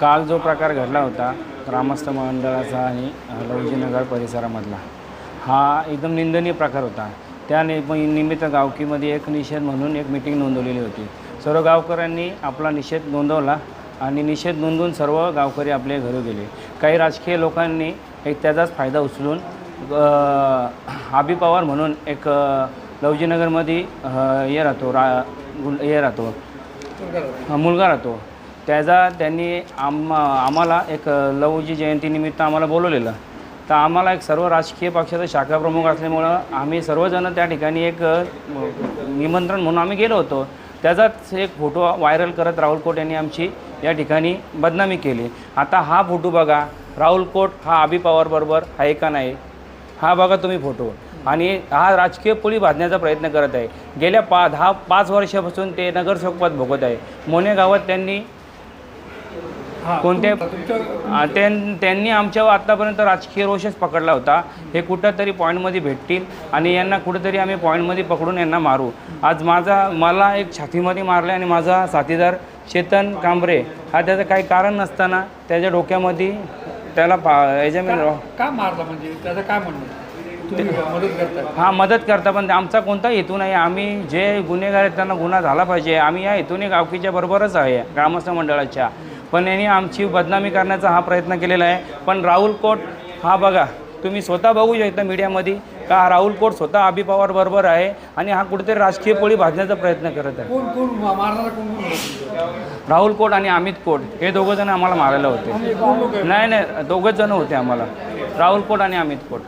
काल जो प्रकार घडला होता ग्रामस्थ मंडळाचा आणि लवजीनगर परिसरामधला हा एकदम निंदनीय प्रकार होता. त्या निमित्त गावकीमध्ये एक निषेध म्हणून एक मिटिंग नोंदवलेली होती. सर्व गावकऱ्यांनी आपला निषेध नोंदवला आणि निषेध नोंदवून सर्व गावकरी आपले घरी गेले. काही राजकीय लोकांनी एक त्याचाच फायदा उचलून आबी पवार म्हणून एक लवजीनगरमध्ये हे राहतो रा हे राहतो. मुलगा राहतो. त्याचा त्यांनी आम आम्हाला एक लवजी जयंतीनिमित्त आम्हाला बोलवलेलं. तर आम्हाला एक सर्व राजकीय पक्षाचा शाखाप्रमुख असल्यामुळं आम्ही सर्वजण त्या ठिकाणी एक निमंत्रण म्हणून आम्ही गेलो होतो. त्याचाच एक फोटो व्हायरल करत राहुल कोट यांनी आमची या ठिकाणी बदनामी केली. आता हा फोटो बघा. राहुल कोट हा आबी पवारबरोबर आहे का नाही? हा बघा तुम्ही फोटो. आणि हा राजकीय पोळी भाजण्याचा प्रयत्न करत आहे. गेल्या पा दहा पाच वर्षापासून ते नगरसेवकपद भोगत आहे. मोने गावात त्यांनी कोणत्या त्यां त्यांनी आमच्यावर आत्तापर्यंत राजकीय रोषच पकडला होता. हे कुठंतरी पॉईंटमध्ये भेटतील आणि यांना कुठंतरी आम्ही पॉईंटमध्ये पकडून यांना मारू. आज माझा मला एक छातीमध्ये मारले आणि माझा साथीदार चेतन कांबरे. हा त्याचं काही कारण नसताना त्याच्या डोक्यामध्ये त्याला पा याच्यामध्ये का मारला म्हणजे? त्याचं काय म्हणणं? तुम्ही मदत करताय हा मदत करता पण आमचा कोणता हेतू नाही. आम्ही जे गुन्हेगार आहेत त्यांना गुन्हा झाला पाहिजे. आम्ही या हेतूने गावकीच्या बरोबरच आहे ग्रामस्थ मंडळाच्या. पण यांनी आमची बदनामी करण्याचा हा प्रयत्न केलेला आहे. पण राहुल कोट हा बघा तुम्ही स्वतः बघू शकता मीडियामध्ये का हा राहुल कोट स्वतः अभि पवार बरोबर आहे आणि हा कुठेतरी राजकीय पोळी भाजण्याचा प्रयत्न करत आहे? राहुल कोट आणि अमित कोट हे दोघं जण आम्हाला मारायला होते. नाही नाही दोघंच जण होते आम्हाला. राहुल कोट आणि अमित कोट.